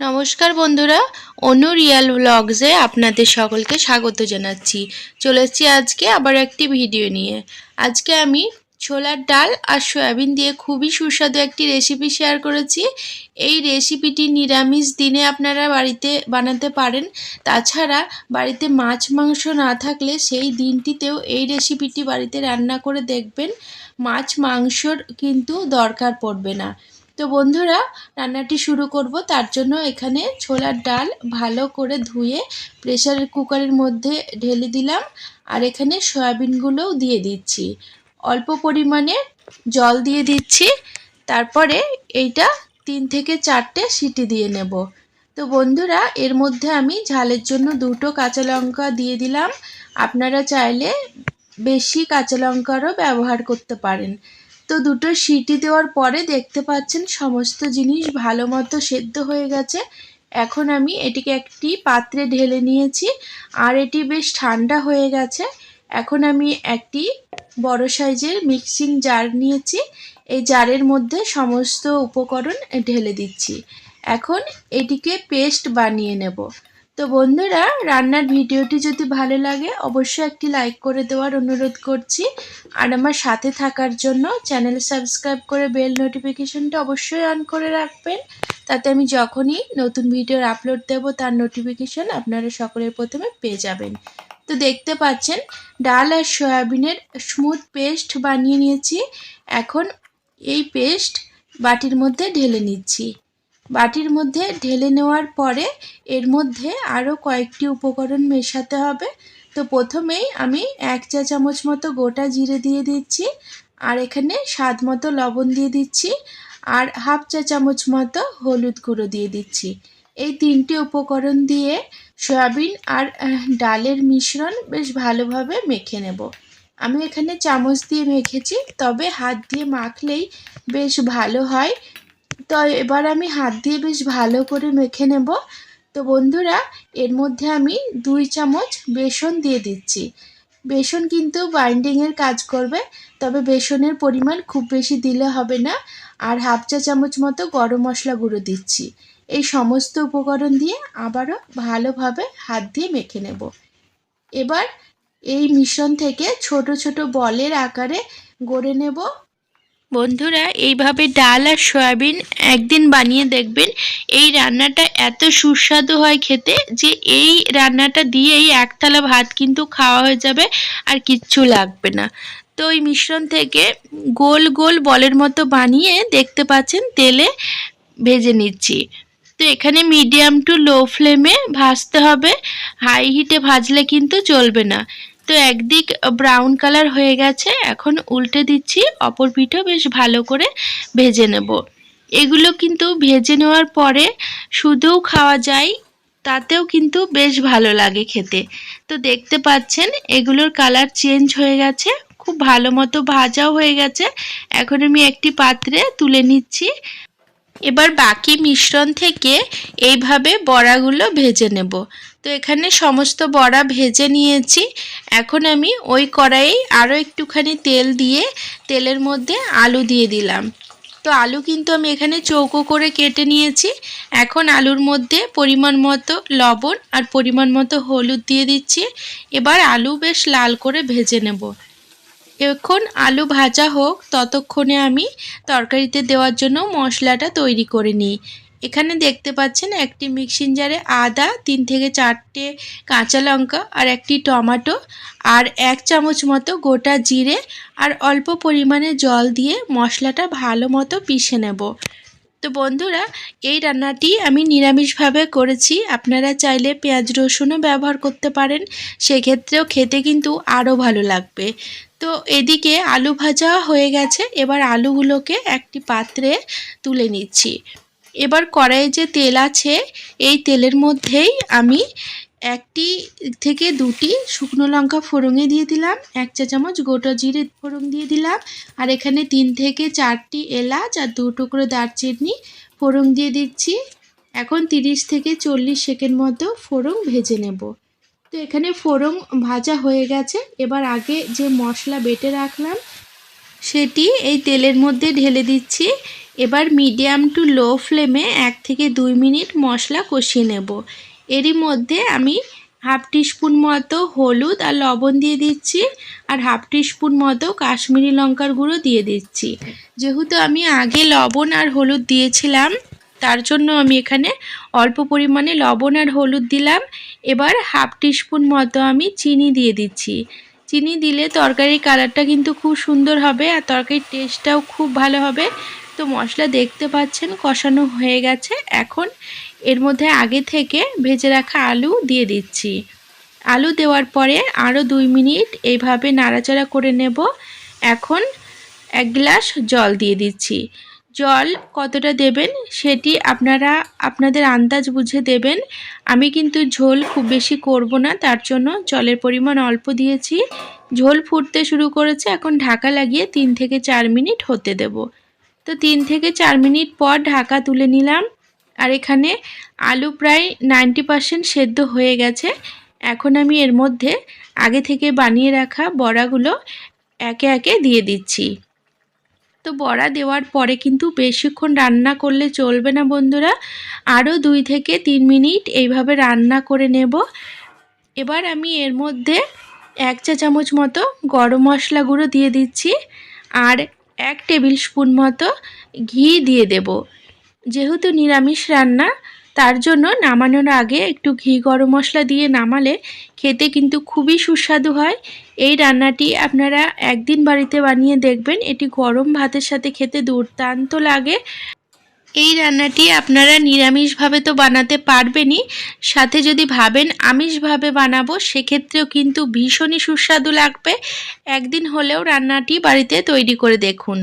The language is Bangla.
নমস্কার বন্ধুরা, অনু রিয়াল ব্লগসে আপনাদের সকলকে স্বাগত জানাচ্ছি। চলেছি আজকে আবার একটি ভিডিও নিয়ে। আজকে আমি ছোলার ডাল আর সয়াবিন দিয়ে খুবই সুস্বাদু একটি রেসিপি শেয়ার করেছি। এই রেসিপিটি নিরামিষ দিনে আপনারা বাড়িতে বানাতে পারেন। তাছাড়া বাড়িতে মাছ, মাংস না থাকলে সেই দিনটিতেও এই রেসিপিটি বাড়িতে রান্না করে দেখবেন। মাছ, মাংসর কিন্তু দরকার পড়বে না। তো বন্ধুরা, রান্নাটি শুরু করব। তার জন্য এখানে ছোলার ডাল ভালো করে ধুয়ে প্রেসার কুকারের মধ্যে ঢেলে দিলাম। আর এখানে সয়াবিনগুলোও দিয়ে দিচ্ছি। অল্প পরিমাণে জল দিয়ে দিচ্ছি। তারপরে এইটা তিন থেকে চারটে সিটি দিয়ে নেব। তো বন্ধুরা, এর মধ্যে আমি ঝালের জন্য দুটো কাঁচা লঙ্কা দিয়ে দিলাম। আপনারা চাইলে বেশি কাঁচা লঙ্কারও ব্যবহার করতে পারেন। তো দুটো সিটি দেওয়ার পরে দেখতে পাচ্ছেন সমস্ত জিনিস ভালো মতো সেদ্ধ হয়ে গেছে। এখন আমি এটিকে একটি পাত্রে ঢেলে নিয়েছি আর এটি বেশ ঠান্ডা হয়ে গেছে। এখন আমি একটি বড় সাইজের মিক্সিং জার নিয়েছি। এই জারের মধ্যে সমস্ত উপকরণ ঢেলে দিচ্ছি। এখন এটিকে পেস্ট বানিয়ে নেব। তো বন্ধুরা, রান্নার ভিডিওটি যদি ভালো লাগে, অবশ্যই একটি লাইক করে দেওয়ার অনুরোধ করছি। আর আমার সাথে থাকার জন্য চ্যানেল সাবস্ক্রাইব করে বেল নোটিফিকেশনটা অবশ্যই অন করে রাখবেন। তাতে আমি যখনই নতুন ভিডিওর আপলোড দেব, তার নোটিফিকেশন আপনারা সকলের প্রথমে পেয়ে যাবেন। তো দেখতে পাচ্ছেন, ডাল আর সয়াবিনের স্মুথ পেস্ট বানিয়ে নিয়েছি। এখন এই পেস্ট বাটির মধ্যে ঢেলে নিচ্ছি। বাটির মধ্যে ঢেলে নেওয়ার পরে এর মধ্যে আরও কয়েকটি উপকরণ মেশাতে হবে। তো প্রথমেই আমি এক চা চামচ মতো গোটা জিরে দিয়ে দিচ্ছি, আর এখানে স্বাদ মতো লবণ দিয়ে দিচ্ছি, আর হাফ চা চামচ মতো হলুদ গুঁড়ো দিয়ে দিচ্ছি। এই তিনটি উপকরণ দিয়ে সয়াবিন আর ডালের মিশ্রণ বেশ ভালোভাবে মেখে নেব। আমি এখানে চামচ দিয়ে মেখেছি, তবে হাত দিয়ে মাখলেই বেশ ভালো হয় তো এবার আমি হাত দিয়ে বেশ ভালো করে মেখে নেব। তো বন্ধুরা, এর মধ্যে আমি দুই চামচ বেসন দিয়ে দিচ্ছি। বেসন কিন্তু বাইন্ডিংয়ের কাজ করবে, তবে বেসনের পরিমাণ খুব বেশি দিলে হবে না। আর হাফ চা চামচ মতো গরম মশলা গুঁড়ো দিচ্ছি। এই সমস্ত উপকরণ দিয়ে আবারও ভালোভাবে হাত দিয়ে মেখে নেব। এবার এই মিশ্রণ থেকে ছোট ছোট বলের আকারে গড়ে নেব। বন্ধুরা, এইভাবে ডাল আর সয়াবিন একদিন বানিয়ে দেখবেন, এই রান্নাটা এত সুস্বাদু হয় খেতে যে এই রান্নাটা দিয়েই এক থালা ভাত কিন্তু খাওয়া হয়ে যাবে আর কিচ্ছু লাগবে না। তো ওই মিশ্রণ থেকে গোল গোল বলের মতো বানিয়ে দেখতে পাচ্ছেন, তেলে ভেজে নিচ্ছি। তো এখানে মিডিয়াম টু লো ফ্লেমে ভাজতে হবে, হাই হিটে ভাজলে কিন্তু চলবে না। তো একদিক ব্রাউন কালার হয়ে গেছে। এখন উল্টে দিচ্ছি, অপর পিঠও বেশ ভালো করে ভেজে নেব। এগুলো কিন্তু ভেজে নেওয়ার পরে শুধুও খাওয়া যায়, তাতেও কিন্তু বেশ ভালো লাগে খেতে। তো দেখতে পাচ্ছেন, এগুলোর কালার চেঞ্জ হয়ে গেছে, খুব ভালো মতো ভাজাও হয়ে গেছে। এখন আমি একটি পাত্রে তুলে নিচ্ছি। এবার বাকি মিশ্রণ থেকে এইভাবে বড়াগুলো ভেজে নেব। তো এখানে সমস্ত বড়া ভেজে নিয়েছি। এখন আমি ওই কড়াইয়ে আরও একটুখানি তেল দিয়ে তেলের মধ্যে আলু দিয়ে দিলাম। তো আলু কিন্তু আমি এখানে চৌকো করে কেটে নিয়েছি। এখন আলুর মধ্যে পরিমাণ মতো লবণ আর পরিমাণ মতো হলুদ দিয়ে দিচ্ছি। এবার আলু বেশ লাল করে ভেজে নেব। এখন আলু ভাজা হোক, ততক্ষণে আমি তরকারিতে দেওয়ার জন্য মশলাটা তৈরি করে নিই। এখানে দেখতে পাচ্ছেন একটি মিক্সিং জারে আদা, তিন থেকে চারটে কাঁচা লঙ্কা আর একটি টমেটো আর এক চামচ মতো গোটা জিরে আর অল্প পরিমাণে জল দিয়ে মশলাটা ভালো মতো পিষে নেব। তো বন্ধুরা, এই রান্নাটি আমি নিরামিষভাবে করেছি। আপনারা চাইলে পেঁয়াজ রসুনও ব্যবহার করতে পারেন। সেক্ষেত্রেও খেতে কিন্তু আরও ভালো লাগবে। তো এদিকে আলু ভাজা হয়ে গেছে। এবার আলুগুলোকে একটি পাত্রে তুলে নিচ্ছি। এবার কড়াইয়ে যে তেল আছে, এই তেলের মধ্যেই আমি একটি থেকে দুটি শুকনো লঙ্কা ফোড়ঙে দিয়ে দিলাম, এক চা চামচ গোটা জিরে ফোড়ন দিয়ে দিলাম, আর এখানে তিন থেকে চারটি এলাচ আর দু টুকরো দারচিনি ফোড়ন দিয়ে দিচ্ছি। এখন তিরিশ থেকে চল্লিশ সেকেন্ড মতো ফোড়ন ভেজে নেব। তো এখানে ফোড়ন ভাজা হয়ে গেছে। এবার আগে যে মশলা বেটে রাখলাম, সেটি এই তেলের মধ্যে ঢেলে দিচ্ছি। এবার মিডিয়াম টু লো ফ্লেমে এক থেকে দুই মিনিট মশলা কষিয়ে নেব। এরই মধ্যে আমি হাফ টিস্পুন মতো হলুদ আর লবণ দিয়ে দিচ্ছি আর হাফ টিস্পুন মতো কাশ্মীরি লঙ্কার গুঁড়ো দিয়ে দিচ্ছি। যেহেতু আমি আগে লবণ আর হলুদ দিয়েছিলাম তার জন্য আমি এখানে অল্প পরিমাণে লবণ আর হলুদ দিলাম। এবার হাফ টিস্পুন মতো আমি চিনি দিয়ে দিচ্ছি। চিনি দিলে তরকারির কালারটা কিন্তু খুব সুন্দর হবে আর তরকারির টেস্টটাও খুব ভালো হবে। তো মশলা দেখতে পাচ্ছেন কষানো হয়ে গেছে। এখন এর মধ্যে আগে থেকে ভেজে রাখা আলু দিয়ে দিচ্ছি। আলু দেওয়ার পরে আরও দুই মিনিট এইভাবে নাড়াচাড়া করে নেব। এখন এক গ্লাস জল দিয়ে দিচ্ছি। জল কতটা দেবেন সেটি আপনারা আপনাদের আন্দাজ বুঝে দেবেন। আমি কিন্তু ঝোল খুব বেশি করব না, তার জন্য জলের পরিমাণ অল্প দিয়েছি। ঝোল ফুটতে শুরু করেছে, এখন ঢাকা লাগিয়ে তিন থেকে চার মিনিট হতে দেব। তো তিন থেকে চার মিনিট পর ঢাকা তুলে নিলাম। আর এখানে আলু প্রায় নাইনটি পারসেন্ট সেদ্ধ হয়ে গেছে। এখন আমি এর মধ্যে আগে থেকে বানিয়ে রাখা বড়াগুলো একে একে দিয়ে দিচ্ছি। তো বড়া দেওয়ার পরে কিন্তু বেশিক্ষণ রান্না করলে চলবে না বন্ধুরা। আরও দুই থেকে তিন মিনিট এইভাবে রান্না করে নেব। এবার আমি এর মধ্যে এক চা চামচ মতো গরম মশলা গুঁড়ো দিয়ে দিচ্ছি আর এক টেবিল স্পুন মতো ঘি দিয়ে দেব। যেহেতু নিরামিষ রান্না তার জন্য নামানোর আগে একটু ঘি গরম মশলা দিয়ে নামালে খেতে কিন্তু খুবই সুস্বাদু হয়। এই রান্নাটি আপনারা একদিন বাড়িতে বানিয়ে দেখবেন, এটি গরম ভাতের সাথে খেতে দুর্দান্ত লাগে। এই রান্নাটি আপনারা নিরামিষভাবে তো বানাতে পারবেনই, সাথে যদি ভাবেন আমিষভাবে বানাবো, সেক্ষেত্রেও কিন্তু ভীষণই সুস্বাদু লাগবে। একদিন হলেও রান্নাটি বাড়িতে তৈরি করে দেখুন।